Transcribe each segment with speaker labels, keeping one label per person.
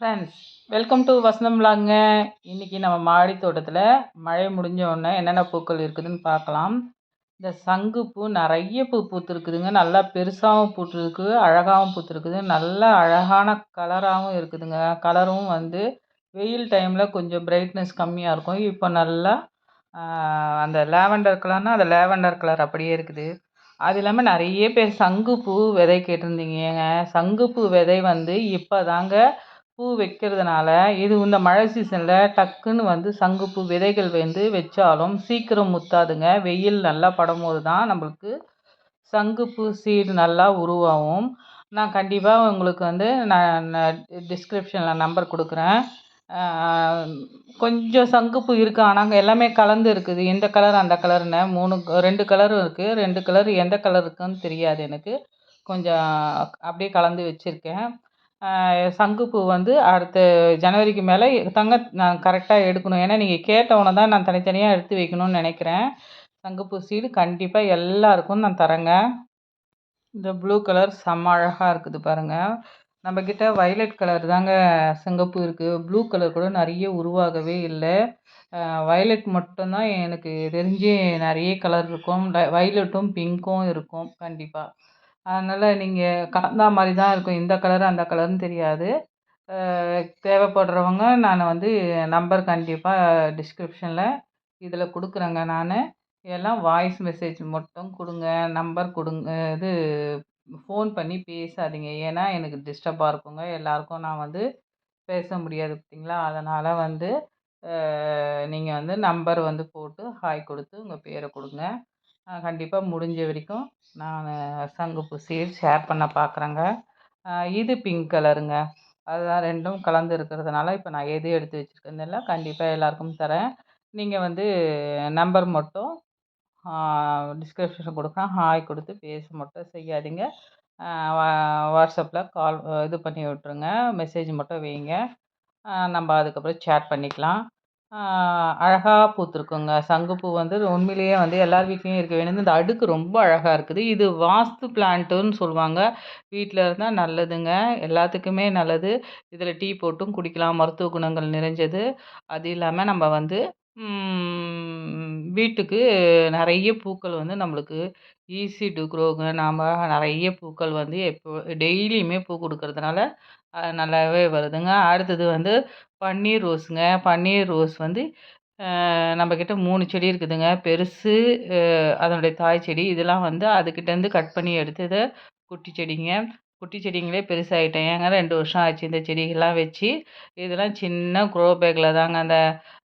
Speaker 1: Friends welcome to Vasantham விலாங்க இன்றைக்கி நம்ம மாடி தோட்டத்தில் மழை முடிஞ்ச உடனே என்னென்ன பூக்கள் இருக்குதுன்னு பார்க்கலாம். இந்த சங்கு பூ நிறைய பூ பூத்துருக்குதுங்க. நல்லா பெருசாகவும் பூத்துருக்கு அழகாகவும் பூத்துருக்குது. நல்ல அழகான கலராகவும் இருக்குதுங்க. கலரும் வந்து வெயில் டைமில் கொஞ்சம் பிரைட்னஸ் கம்மியாக இருக்கும். இப்போ நல்லா அந்த லேவண்டர் கலர்னால் அந்த லேவண்டர் கலர் அப்படியே இருக்குது. அது இல்லாமல் நிறைய பேர் சங்குப்பூ விதை கேட்டிருந்தீங்க சங்குப்பூ விதை வந்து இப்போ தாங்க பூ வைக்கிறதுனால இது இந்த மழை சீசனில் டக்குன்னு வந்து சங்குப்பூ விதைகள் வந்து வச்சாலும் சீக்கிரம் முத்தாதுங்க. வெயில் நல்லா படும்போது தான் நம்மளுக்கு சங்குப்பூ சீடு நல்லா உருவாகும். நான் கண்டிப்பாக உங்களுக்கு வந்து நான் டிஸ்கிரிப்ஷனில் நம்பர் கொடுக்குறேன். கொஞ்சம் சங்குப்பூ இருக்குது ஆனால் அங்கே எல்லாமே கலந்து இருக்குது. இந்த கலர் அந்த கலர்னு மூணு ரெண்டு கலரும் இருக்குது ரெண்டு கலர் எந்த கலர் இருக்குதுன்னு தெரியாது எனக்கு. கொஞ்சம் அப்படியே கலந்து வச்சுருக்கேன். சங்குப்பூ வந்து அடுத்த ஜனவரிக்கு மேலே தாங்க நான் கரெக்டாக எடுக்கணும். ஏன்னா நீங்கள் கேட்டவொன்னே தான் நான் தனித்தனியாக எடுத்து வைக்கணும்னு நினைக்கிறேன். சங்குப்பூ சீடு கண்டிப்பாக எல்லாருக்கும் நான் தரேங்க. இந்த ப்ளூ கலர் செம்ம அழகாக இருக்குது பாருங்கள் நம்மக்கிட்ட வயலட் கலர் தாங்க சங்குப்பூ இருக்குது ப்ளூ கலர் கூட நிறைய உருவாகவே இல்லை. வயலட் மட்டும்தான் எனக்கு தெரிஞ்சு நிறைய கலர் இருக்கும். வயலட்டும் பிங்க்கும் இருக்கும் கண்டிப்பாக அதனால் நீங்கள் கலந்தா மாதிரி தான் இருக்கும். இந்த கலர் அந்த கலர்னு தெரியாது. தேவைப்படுறவங்க நான் வந்து நம்பர் கண்டிப்பாக டிஸ்கிரிப்ஷனில் இதில் கொடுக்குறேங்க நான். எல்லாம் வாய்ஸ் மெசேஜ் மட்டும் கொடுங்க நம்பர் கொடுங்க இது ஃபோன் பண்ணி பேசாதீங்க. ஏன்னா எனக்கு டிஸ்டர்பாக இருக்குங்க. எல்லாருக்கும் நான் வந்து பேச முடியாது பார்த்தீங்களா அதனால் வந்து நீங்கள் வந்து நம்பர் வந்து போட்டு ஹாய் கொடுத்து உங்கள் பேரை கொடுங்க. கண்டிப்பாக முடிஞ்ச வரைக்கும் நான் சங்குப்பூ சீட் ஷேர் பண்ண பார்க்குறேங்க இது பிங்க் கலருங்க அதுதான் ரெண்டும் கலந்து இருக்கிறதுனால இப்போ நான் எது எடுத்து வச்சுருக்கேன்னு கண்டிப்பாக எல்லாருக்கும் தரேன். நீங்கள் வந்து நம்பர் மட்டும் டிஸ்கிரிப்ஷன் கொடுக்குறேன். ஹாய் கொடுத்து பேச மட்டும் செய்யாதீங்க. வாட்ஸ்அப்பில் கால் இது பண்ணி விட்ருங்க மெசேஜ் மட்டும் வைங்க. நம்ம அதுக்கப்புறம் சேட் பண்ணிக்கலாம். அழகாக பூத்திருக்குங்க. சங்குப்பூ வந்து உண்மையிலேயே வந்து எல்லார் வீட்லேயும் இருக்க வேண்டியது. இந்த அடுக்கு ரொம்ப அழகாக இருக்குது. இது வாஸ்து பிளான்ட்டுன்னு சொல்லுவாங்க. வீட்டில் இருந்தால் நல்லதுங்க. எல்லாத்துக்குமே நல்லது. இதில் டீ போட்டும் குடிக்கலாம். மருத்துவ குணங்கள் நிறைஞ்சது. அது இல்லாமல் நம்ம வந்து வீட்டுக்கு நிறைய பூக்கள் வந்து நம்மளுக்கு ஈஸி டு க்ரோங்க நாம் நிறைய பூக்கள் வந்து எப்போ டெய்லியுமே பூ கொடுக்கறதுனால நல்லாவே வருதுங்க. அடுத்தது வந்து பன்னீர் ரோஸுங்க. பன்னீர் ரோஸ் வந்து நம்மக்கிட்ட மூணு செடி இருக்குதுங்க. பெருசு அதனுடைய தாய் செடி இதெல்லாம் வந்து அதுக்கிட்டேருந்து கட் பண்ணி எடுத்தது குட்டி செடிங்க. குட்டி செடிங்களே பெருசாகிட்டேன் ஏங்க ரெண்டு வருஷம் ஆச்சு இந்த செடிகள்லாம் வச்சு. இதெல்லாம் சின்ன க்ரோ பேக்கில் தாங்க அந்த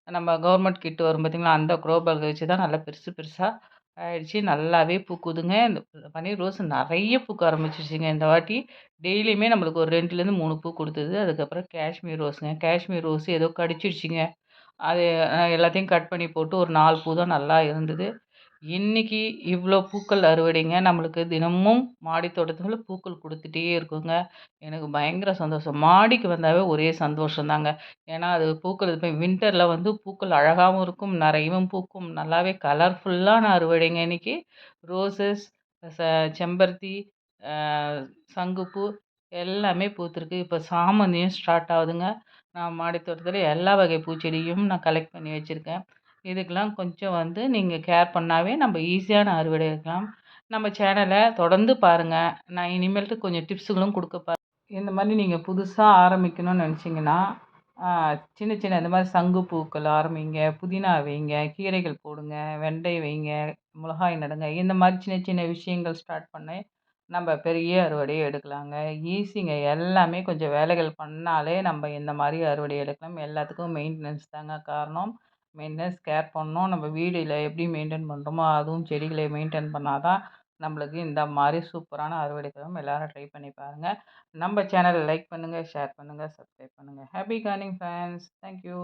Speaker 1: நம்ம கவர்மெண்ட் கிட்டு வரும் பார்த்திங்களா அந்த க்ரோ பேக் வச்சு தான் நல்லா பெருசு பெருசாக ஆயிடுச்சு. நல்லாவே பூக்குதுங்க. இந்த பன்னீர் ரோஸ் நிறைய பூக்க ஆரம்பிச்சிருச்சுங்க. இந்த வாட்டி டெய்லியுமே நம்மளுக்கு ஒரு ரெண்டுலேருந்து மூணு பூ கொடுத்தது. அதுக்கப்புறம் காஷ்மீர் ரோஸுங்க. காஷ்மீர் ரோஸ் ஏதோ கடிச்சிருச்சுங்க. அது எல்லாத்தையும் கட் பண்ணி போட்டு ஒரு நாலு பூ தான் நல்லா இருந்தது. இன்றைக்கி இவ்வளோ பூக்கள் அறுவடைங்க. நம்மளுக்கு தினமும் மாடி தோட்டத்தில் பூக்கள் கொடுத்துட்டே இருக்குங்க. எனக்கு பயங்கர சந்தோஷம். மாடிக்கு வந்தாவே ஒரே சந்தோஷம் தாங்க ஏன்னா அது பூக்கள் இப்போ வின்டரில் வந்து பூக்கள் அழகாகவும் இருக்கும் நிறையவும் பூக்கும். நல்லாவே கலர்ஃபுல்லான அறுவடைங்க இன்றைக்கி ரோசஸ் ச செம்பருத்தி சங்குப்பூ எல்லாமே பூத்துருக்கு. இப்போ சாமந்தியும் ஸ்டார்ட் ஆகுதுங்க. நான் மாடி தோட்டத்தில் எல்லா வகை பூச்செடியும் நான் கலெக்ட் பண்ணி வச்சுருக்கேன். இதுக்கெலாம் கொஞ்சம் வந்து நீங்கள் கேர் பண்ணாவே நம்ம ஈஸியான அறுவடை எடுக்கலாம் நம்ம சேனலை தொடர்ந்து பாருங்கள் நான் இனிமேல்ட்டு கொஞ்சம் டிப்ஸுகளும் கொடுக்க பாரு இந்த மாதிரி நீங்கள் புதுசாக ஆரம்பிக்கணும்னு நினச்சிங்கன்னா சின்ன சின்ன இந்த மாதிரி சங்கு பூக்கள் ஆரம்பிங்க புதினா வைங்க கீரைகள் போடுங்க வெண்டை வைங்க மிளகாய் நடுங்க இந்த மாதிரி சின்ன சின்ன விஷயங்கள் ஸ்டார்ட் பண்ணி நம்ம பெரிய அறுவடையை எடுக்கலாங்க. ஈஸிங்க எல்லாமே கொஞ்சம் வேலைகள் பண்ணாலே நம்ம இந்த மாதிரி அறுவடை எடுக்கலாம். எல்லாத்துக்கும் மெயின்டெனன்ஸ் தாங்க காரணம். மெயின்டெனன்ஸ் கேர் பண்ணணும்? நம்ம வீடில் எப்படி மெயின்டைன் பண்ணுறோமோ அதுவும் செடிகளை மெயின்டைன் பண்ணால் தான் நம்மளுக்கு இந்த மாதிரி சூப்பரான அறுவடைகளும் எல்லோரும் ட்ரை பண்ணி பாருங்கள் நம்ம சேனலை லைக் பண்ணுங்கள் ஷேர் பண்ணுங்கள் சப்ஸ்கிரைப் பண்ணுங்கள் ஹாப்பி கார்னிங் ஃப்ரெண்ட்ஸ் தேங்க்யூ